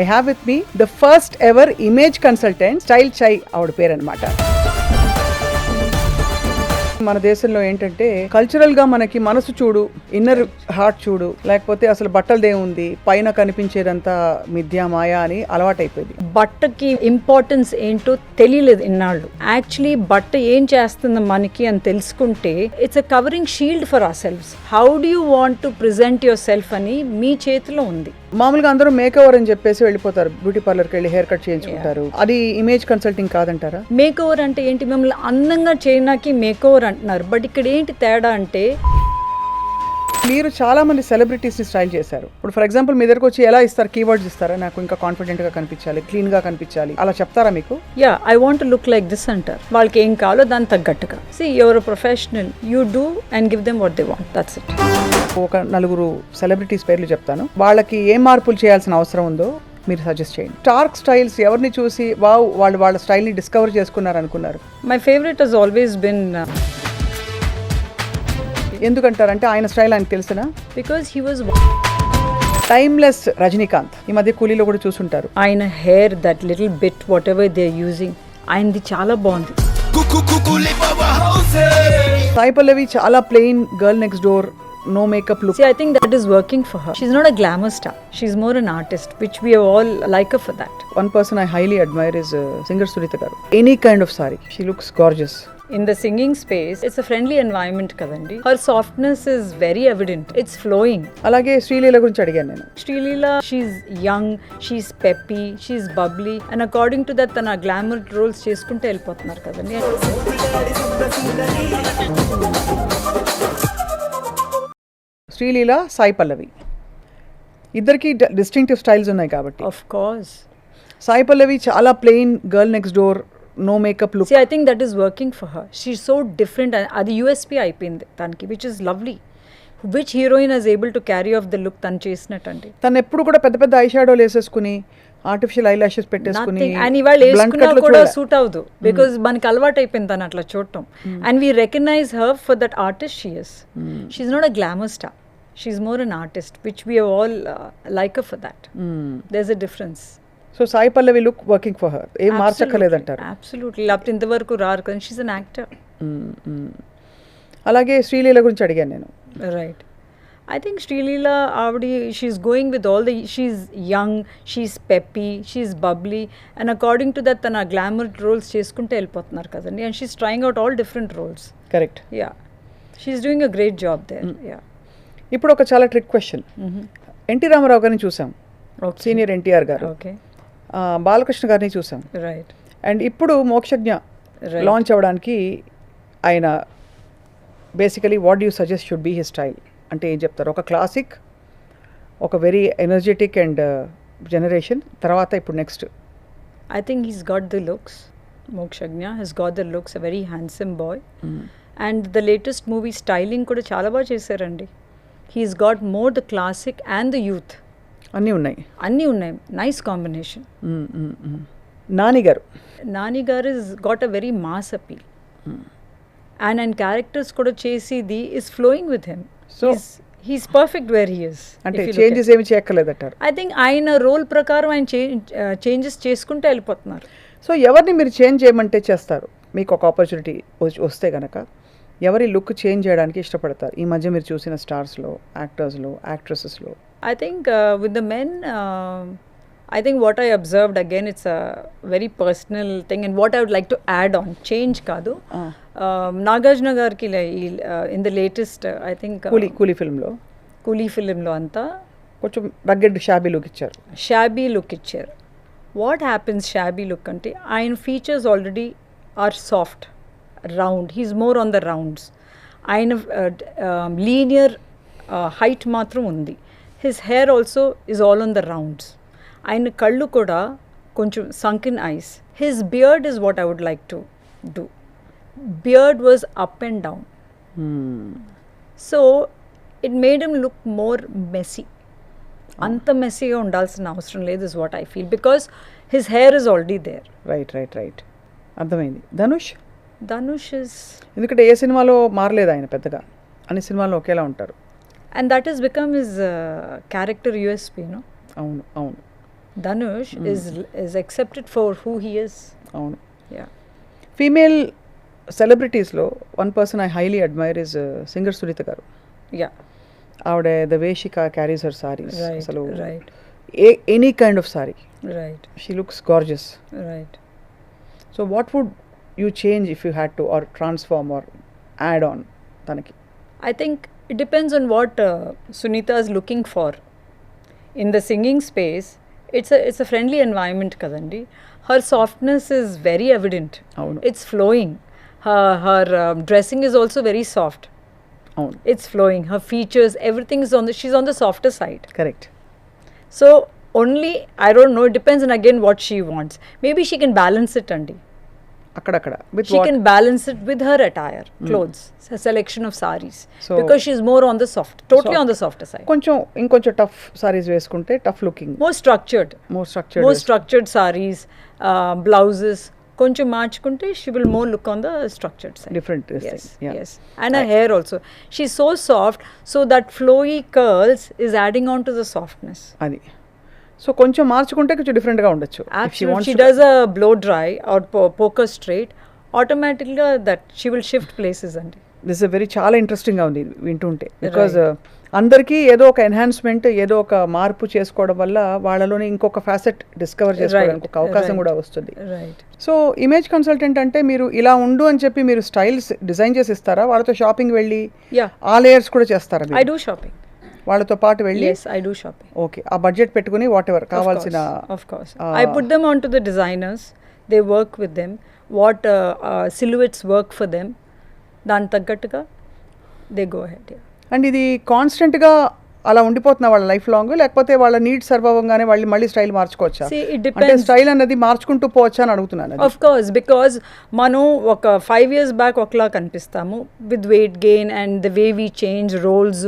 I have with me the first ever image consultant style చై ఆవిడ పేరు అనమాట మన దేశంలో ఏంటంటే కల్చరల్గా మనకి మనసు చూడు ఇన్నర్ హార్ట్ చూడు లేకపోతే అసలు బట్టలదేముంది పైన కనిపించేదంతా మిథ్యా మాయా అని అలవాటైపోయింది. బట్టకి ఇంపార్టెన్స్ ఏంటో తెలియలేదు ఇన్నాళ్ళు. యాక్చువల్లీ బట్ట ఏం చేస్తుంది మనకి అని తెలుసుకుంటే it's a covering shield for our selves how do you want to present yourself అని మీ చేతిలో ఉంది. మామూలుగా అందరూ మేకవర్ అని చెప్పేసి వెళ్ళిపోతారు. బ్యూటీ పార్లర్కి వెళ్ళి హెయిర్ కట్ చేయించుకుంటారు. అది ఇమేజ్ కన్సల్టింగ్ కాదంటారా? మేక్ ఓవర్ అంటే ఏంటి? మిమ్మల్ని అందంగా చేయడానికి మేక్ ఓవర్ అంటున్నారు. బట్ ఇక్కడ ఏంటి తేడా అంటే మీరు చాలా మంది సెలబ్రిటీస్ని స్టైల్ చేశారు. ఇప్పుడు ఫర్ ఎగ్జాంపుల్ మీ దగ్గరకు వచ్చి ఎలా ఇస్తారు? కీవర్డ్స్ ఇస్తారా? నాకు ఇంకా కాన్ఫిడెంట్గా కనిపించాలి క్లీన్గా కనిపించాలి. అలా చెప్తారా మీకు? Yeah I want look like this అంటారు. వాళ్ళకి ఏం కావాలో దాని తగ్గట్టుగా. See your professional you do and give them what they want that's it ఒక నలుగురు సెలబ్రిటీస్ పేర్లు చెప్తాను. వాళ్ళకి ఏం మార్పులు చేయాల్సిన అవసరం ఉందో మీరు సజెస్ట్ చేయండి. టార్క్ స్టైల్స్ ఎవరిని చూసి వావ్ వాళ్ళు వాళ్ళ స్టైల్ని డిస్కవర్ చేసుకున్నారు అనుకున్నారు. My favourite he's always been ఎందుకంటారంటే ఆయన స్టైల్ ఆయనకు తెలిసిన? Because he was timeless Rajinikanth. ఈ మధ్య కూలీలో కూడా చూసుంటారు. ఆయన hair that little bit whatever they using ఆయనది చాలా బాగుంది. సాయి పల్లవి చాలా plain girl next door no makeup look See, I think that is working for her. She's not a glamour star. She's more an artist, which we all like her for that. One person I highly admire is singer Sunitha garu any kind of sari she looks gorgeous In the singing space, it's a friendly environment, Kadandi. Her softness is very evident. It's flowing. అలాగే శ్రీలీల గురించి అడిగాను నేను Srilila, she's young, she's peppy, she's bubbly, and according to that, తన glamour roles చేసుకుంటూ వెళ్ళిపోతున్నారు కదండి శ్రీలీల సాయి పల్లవి. ఇద్దరికి distinctive styles ఉన్నాయి కాబట్టి. ఆఫ్ కోర్స్ సాయి పల్లవి చాలా plain girl next door no makeup look think that is working for her. She's so different. and అది USP అయిపోయింది తనకి which is lovely which heroine is able to carry off the look తను చేసినట్టండి. తను ఎప్పుడు కూడా పెద్ద పెద్ద ఐ షాడోలు వేసేసుకుని ఆర్టిఫిషియల్ ఐ లాషెస్ పెట్టేసుకుని అండ్ ఇవాళ వేసుకున్నా కూడా. సూట్ అవ్వదు. బికాజ్ మనకి అలవాటు అయిపోయింది తను అట్లా చూడటం. And we recognize her for that artist she's she's not a glamour star she's more an artist which we all like for that there is a difference so Sai Pallavi look working for her ఏం మార్చక్కర్లేదంటారు absolutely లేకపోతే ఇంతవరకు రారు కదా she an actor. అలాగే శ్రీలీల గురించి అడిగాను నేను. రైట్ ఐ థింక్ శ్రీలీల ఆవిడ she's going with all the she's young she's peppy she's bubbly and according to that తన గ్లామర్ రోల్స్ చేసుకుంటూ వెళ్ళిపోతున్నారు కదండి. And she's trying out all different roles correct yeah she's doing a great job there yeah ఇప్పుడు ఒక చాలా trick question NT Ramarao గారిని చూసాం. Senior NTR గారు. బాలకృష్ణ గారిని చూసాం. రైట్. అండ్ ఇప్పుడు మోక్షజ్ఞ. లాంచ్ అవ్వడానికి ఆయన basically what you suggest should be his style అంటే ఏం చెప్తారు? ఒక క్లాసిక్ ఒక వెరీ ఎనర్జెటిక్ అండ్ జనరేషన్ తర్వాత ఇప్పుడు next. I think he's got the looks. Mokshagnya has got the looks, a very handsome boy. And the latest movie styling కూడా చాలా బాగా చేశారండి. He's got more the classic and the youth. అన్నీ ఉన్నాయి. అన్నీ ఉన్నాయి. Nice combination hmm, hmm, hmm. Nani garu. Nani garu is got a very mass appeal and ఆయన characters కూడా చేసేది is flowing with him so he's perfect where he's అంటే changes ఏమి I think ఆయన రోల్ ప్రకారం ఆయన చేంజెస్ చేసుకుంటూ వెళ్ళిపోతున్నారు. సో ఎవరిని మీరు చేంజ్ చేయమంటే చేస్తారు? మీకు ఒక ఆపర్చునిటీ వస్తే కనుక ఎవరి లుక్ చేంజ్ చేయడానికి ఇష్టపడతారు? ఈ మధ్య మీరు చూసిన స్టార్స్లో యాక్టర్స్లో యాక్ట్రెసెస్లో. Uh, with the men, uh, I think what I observed again, it's a very personal thing, and what I would like to add on, change కాదు. నాగార్జున గారికి in the latest I think Coolie Coolie ఫిల్మ్లో. Coolie ఫిలింలో అంతా. కొంచెం rugged shabby look ఇచ్చారు. Shabby look ఇచ్చారు. What happens shabby look అంటే ఆయన features already are soft round he's more on the rounds ఆయన లీనియర్ హైట్ మాత్రం ఉంది. His hair also is all on the rounds ఆయన కళ్ళు కూడా కొంచెం sunken eyes his beard is what I would like to do beard was up and down so it made em look more messy అంత మెస్సీగా ఉండాల్సిన అవసరం లేదు is what I feel because his hair is already there right right right అర్థమైంది. Dhanush? Dhanush is ఎందుకంటే ఏ సినిమాలో మారలేదు ఆయన పెద్దగా అన్ని సినిమాల్లో ఒకేలా ఉంటారు and that is become his character USP no అవును అవును Dhanush is is accepted for who he is. అవును Yeah. Female సెలబ్రిటీస్లో one person I highly admire is singer Sunitha garu Yeah. ఆవిడ ద వేషిక క్యారీస్ హర్ సారీస్ Right. అసలు Right. A any kind of sari Right. She looks gorgeous Right. So what would you change if you had to or transform or add on tanaki? I think it depends on what uh, Sunitha is looking for. In the singing space it's a it's a friendly environment kazandi. Her softness is very evident. Oh, no. it's flowing. Her her um, dressing is also very soft. Oh, it's flowing. Her features everything is on the she's on the softer side. Correct. So only i don't know it depends on again what she wants. Maybe she can balance it andy అక్కడక్కడ with She can balance it with her attire, clothes, a selection of saris. So- because she's more on the soft, totally Soft. on the softer side. కొంచెం ఇంకొంచెం tough saris వేసుకుంటే tough looking More structured, more structured structured saris, uh, blouses. కొంచెం మార్చుకుంటే she will more look on the structured side. Different Yes, yes. And her hair also. She's so soft, so that flowy curls is adding on to the softness. అది so కొంచెం మార్చుకుంటే కొంచెం ఉండొచ్చు. Does a blow dry or po- poker straight, automatically that she will shift places and this very చాలా ఇంట్రెస్టింగ్గా ఉంది వింటుంటే. Because అందరికీ ఏదో ఒక ఎన్హాన్స్మెంట్ ఏదో ఒక మార్పు చేసుకోవడం వల్ల వాళ్ళలోని ఇంకొక ఫ్యాసెట్ డిస్కవర్ చేసుకోవడానికి ఒక అవకాశం. కూడా వస్తుంది. సో ఇమేజ్ కన్సల్టెంట్ అంటే మీరు ఇలా ఉండు అని చెప్పి మీరు స్టైల్స్ డిజైన్ చేసి ఇస్తారా? వాళ్ళతో షాపింగ్ వెళ్ళి. ఆ లేయర్స్ కూడా చేస్తారా మీరు? Do shopping. వాళ్ళతో పాటు వెళ్ళి Yes, I do shopping. Okay ఆ బడ్జెట్ పెట్టుకుని వాట్ ఎవర్ కావాల్సిన course, Of course. uh, I put them onto the designers. They work with them. What uh, uh, silhouettes work for them. దాని తగ్గట్టుగా they go head and ఇది కాన్స్టెంట్గా అలా ఉండిపోతున్నా వాళ్ళ life long లేకపోతే వాళ్ళ నీడ్ సర్వ్ అవ్వగానే వాళ్ళు మళ్ళీ స్టైల్ మార్చుకోవచ్చా అంటే. స్టైల్ అనేది మార్చుకుంటూ పోవచ్చా అని అడుగుతున్నాను. ఆఫ్ కోర్స్ బికాజ్ మనం ఒక ఫైవ్ ఇయర్స్ బ్యాక్ ఒకలా కనిపిస్తాము with weight gain and the way we change roles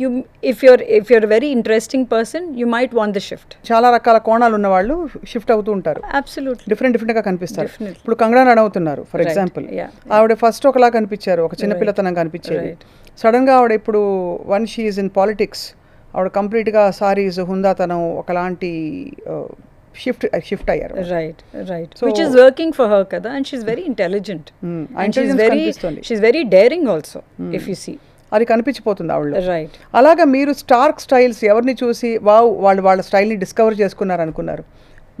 you if you're if you're very interesting person you might want the shift చాలా రకాల కోణాలు ఉన్న వాళ్ళు షిఫ్ట్ అవుతూ ఉంటారు. అబ్సల్యూట్లీ డిఫరెంట్ డిఫరెంట్గా కనిపిస్తారు. Definitely. ఇప్పుడు కంగనా రన్ అవుతున్నారు ఫర్. ఎగ్జాంపుల్. ఆవిడ ఫస్ట్ ఒకలా కనిపించారు ఒక చిన్నపిల్లతనం కనిపించేది. సడన్గా ఆవిడ ఇప్పుడు వన్ షీఈ్ ఇన్ పాలిటిక్స్ ఆవిడ కంప్లీట్గా సారీస్ హుందాతనం ఒకలాంటి షిఫ్ట్ షిఫ్ట్ అయ్యారు. Right right which is working for her కదా and she's very intelligent and she's very. She's very daring also if you see అది కనిపించిపోతుంది ఆవిడలో. రైట్ అలాగా మీరు స్టార్క్ స్టైల్స్ ఎవరిని చూసి వావ్ వాళ్ళు వాళ్ళ స్టైల్ని డిస్కవర్ చేసుకున్నారు అనుకున్నారు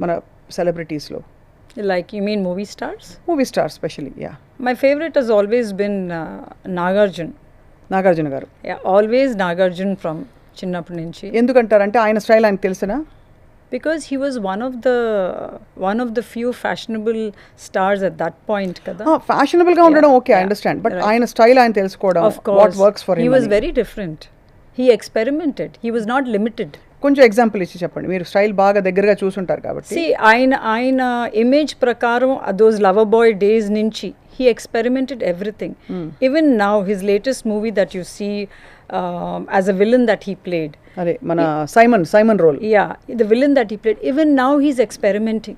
మన సెలబ్రిటీస్లో? Like you mean movie stars movie star specially yeah my favourite he's always been Nagarjun Nagarjuna garu. Always Nagarjun from చిన్నప్పటి నుంచి. ఎందుకంటారంటే ఆయన స్టైల్ ఆయనకు తెలిసినా? Because he was one of the one of the few fashionable stars at that point kada ఫ్యాషనబుల్గా ఉండడం okay I understand but. ఆయన style ఆయన తెలుసుకోవడం course what works for he was very different he experimented he was not limited కొంచెం example ఇచ్చి చెప్పండి మీరు style బాగా దగ్గరగా చూసుంటారు కాబట్టి see ఆయన ఆయన image ప్రకారం those lover boy days నుంచి he experimented everything even now his latest movie that you see um, as a villain that he played అదే మన Simon Simon role yeah the villain that he played even now he's experimenting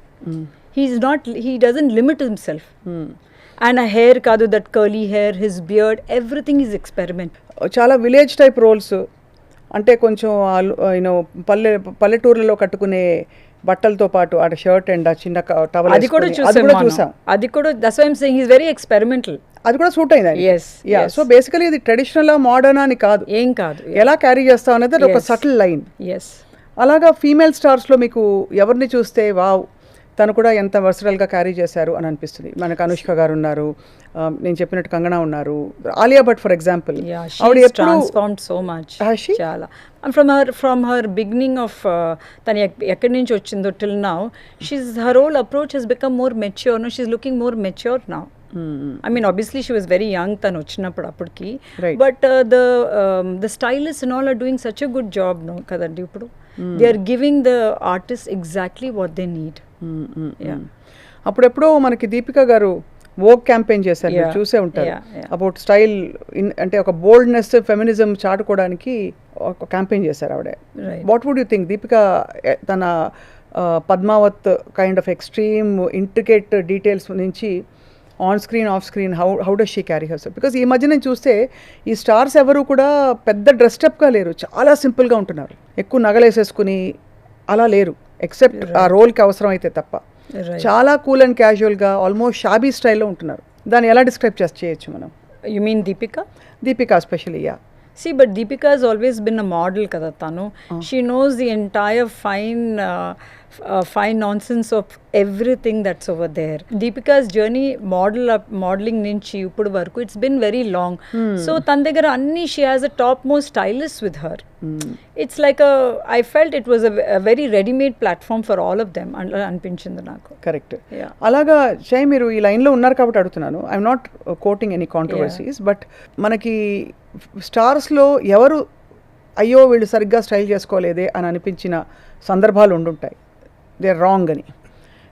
he's not he doesn't limit himself and a hair kadu that curly hair his beard everything is experiment చాలా village type roles అంటే కొంచెం you know పల్లె పల్లెటూర్లలో కట్టుకునే బట్టలతో పాటు ఆ shirt and ఆ చిన్న టవల్ అది కూడా చూసాం అది కూడా that's why I'm saying is very experimental అది కూడా సూట్ అయింది యా. సో బేసికలీ ఇది ట్రెడిషనల్ మోడర్న్ అని కాదు. ఏం కాదు. ఎలా క్యారీ చేస్తాం అనేది ఒక. సటిల్ లైన్ ఎస్ అలాగా ఫీమేల్ స్టార్స్లో మీకు ఎవరిని చూస్తే వావ్ తను కూడా ఎంత వర్సరల్గా క్యారీ చేశారు అని అనిపిస్తుంది. మనకు అనుష్క గారు ఉన్నారు నేను చెప్పినట్టు కంగనా ఉన్నారు ఆలియా భట్ ఫర్ ఎగ్జాంపుల్ ఆవిడ ట్రాన్స్ఫార్మ్డ్ సో మచ్? చాలా. From her from her beginning of తను ఎక్- ఎక్కడి నుంచి వచ్చిందో till now she's her whole approach he's become more mature no she's looking more mature now I mean obviously she was very young తను వచ్చినప్పుడు అప్పటికి. But the the stylist and all are doing such a good job no కదండి ఇప్పుడు? They are giving the artist exactly what they need. అప్పుడెప్పుడో మనకి దీపిక గారు woke campaign చేశారు మీరు చూసే ఉంటారు. అబౌట్ స్టైల్ అంటే ఒక బోల్డ్నెస్ ఫెమినిజం చాటుకోవడానికి ఒక క్యాంపెయిన్ చేశారు ఆవిడ. What would you think Deepika తన ఆ, Padmaavat kind of extreme intricate details నుంచి on screen off screen how how does she carry hers because ఈ మధ్య నేను చూస్తే ఈ స్టార్స్ ఎవరు కూడా పెద్ద డ్రెస్టప్గా లేరు. చాలా సింపుల్గా ఉంటున్నారు. ఎక్కువ నగలేసేసుకుని అలా లేరు. ఎక్సెప్ట్ ఆ రోల్కి అవసరం అయితే తప్ప. చాలా కూల్ అండ్ క్యాజువల్గా ఆల్మోస్ట్ షాబీ స్టైల్లో ఉంటున్నారు. దాన్ని ఎలా డిస్క్రైబ్ చేసి చేయొచ్చు మనం? You mean Deepika? Deepika specially yeah See, but Deepika has always been a model, kada tanu. She knows the entire fine, uh, uh, fine nonsense of everything that's over there. Deepika's journey, model up, modeling నుంచి ఇప్పుడు వరకు it's been very long. So తన దగ్గర అన్ని she has a topmost stylist with her. It's like a, I felt it was a, v- a very ready-made platform for all of them. అట్లా అనిపించింది నాకు. Correct Yeah. అలాగా చై మీరు ఈ లైన్లో ఉన్నారు కాబట్టి అడుగుతున్నాను I'm not quoting any controversies but మనకి స్టార్స్లో ఎవరు అయ్యో వీళ్ళు సరిగ్గా స్టైల్ చేసుకోలేదే అని అనిపించిన సందర్భాలు ఉండుంటాయి దే ఆర్ రాంగ్ అని.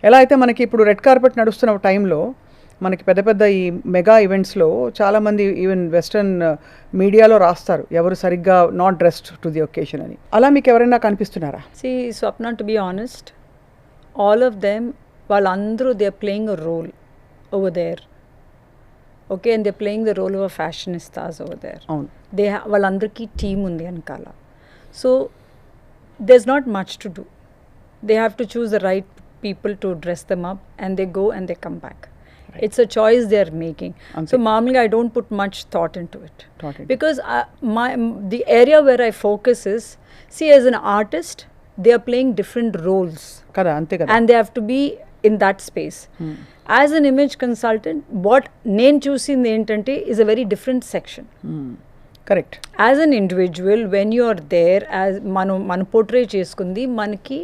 ఎలా అయితే మనకి ఇప్పుడు రెడ్ కార్పెట్ నడుస్తున్న టైంలో మనకి పెద్ద పెద్ద ఈ మెగా ఈవెంట్స్లో చాలామంది ఈవెన్ వెస్ట్రన్ మీడియాలో రాస్తారు ఎవరు సరిగ్గా not dressed to the occasion అని. అలా మీకు ఎవరైనా కనిపిస్తున్నారా? See, Swapna, to be honest, all of them, వాళ్ళందరూ they are playing a role over there okay and they playing the role of fashionistas over there అవును. దే వాళ్ళందరికీ team ఉంది వెనకాల. So there's not much to do they have to choose the right people to dress them up and they go and they come back it's a choice they are making అంతే. So మామూలుగా I don't put much thought into it Thought into because uh, my the area where I focus is see as an artist they are playing different roles కదా అంతే కదా and they have to be in that space. As an image consultant, what నేను చూసింది ఏంటంటే is a very different section. Correct as an individual when you are there as మనం మనం portray చేసుకుంది మనకి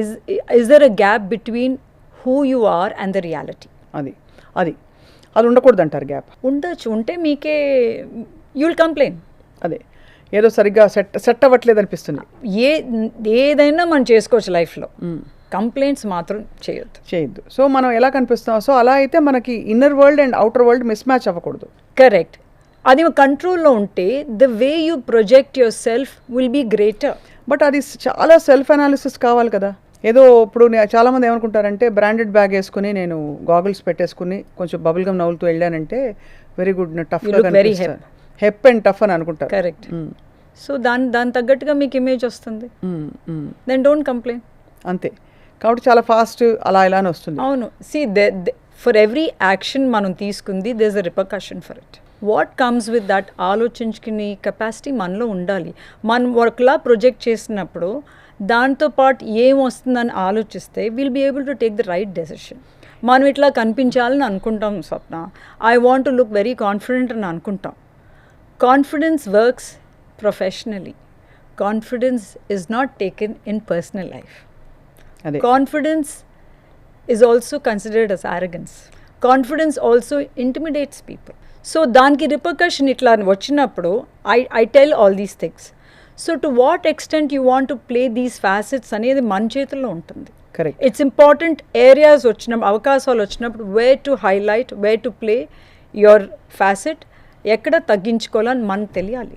is is there a gap between who you are and the reality అది అది. అది ఉండకూడదు అంటారు గ్యాప్ ఉండొచ్చు. ఉంటే మీకే యూ విల్ కంప్లైన్ అదే. ఏదో సరిగ్గా సెట్ సెట్ అవ్వట్లేదు అనిపిస్తుంది. ఏ ఏదైనా మనం చేసుకోవచ్చు లైఫ్లో. కంప్లైంట్స్ మాత్రం చేయొద్దు. చేయొద్దు. సో మనం ఎలా కనిపిస్తాం సో అలా అయితే మనకి inner world and outer world mismatch అవ్వకూడదు. కరెక్ట్ అది కంట్రోల్లో ఉంటే the way you project yourself will be greater but అది చాలా సెల్ఫ్ అనాలిసిస్ కావాలి కదా. ఏదో ఇప్పుడు చాలామంది ఏమనుకుంటారంటే బ్రాండెడ్ బ్యాగ్ వేసుకుని నేను గాగుల్స్ పెట్టేసుకుని కొంచెం బబుల్ గమ్ నవ్వులుతూ వెళ్ళానంటే very good tough very hep and tough అని అనుకుంటారు కరెక్ట్ సో దాని దాని తగ్గట్టుగా మీకు ఇమేజ్ వస్తుంది. దెన్ డోంట్ కంప్లైన్ అంతే. కాబట్టి చాలా ఫాస్ట్ అలా ఇలా వస్తుంది. అవును. సి ఫర్ ఎవ్రీ యాక్షన్ మనం తీసుకుంది there's a repercussion for it what comes with that ఆలోచించుకునే capacity మనలో ఉండాలి. మనం ఒకలా ప్రొజెక్ట్ చేసినప్పుడు దాంతో పాటు ఏం వస్తుందని ఆలోచిస్తే will be able to take the right decision మనం ఇట్లా కనిపించాలని అనుకుంటాం Swapna. I want to look very confident అని అనుకుంటాం. Confidence works professionally confidence is not taken in personal life Confidence is also considered as arrogance. Confidence also intimidates people. So దానికి repercussion ఇట్లా వచ్చినప్పుడు I I tell all these things so to what extent you want to play these facets అనేది మన చేతుల్లో ఉంటుంది. Correct it's important areas వచ్చినప్పుడు అవకాశాలు వచ్చినప్పుడు way to highlight way to play your facet ఎక్కడ తగ్గించుకోవాలని మనకు తెలియాలి.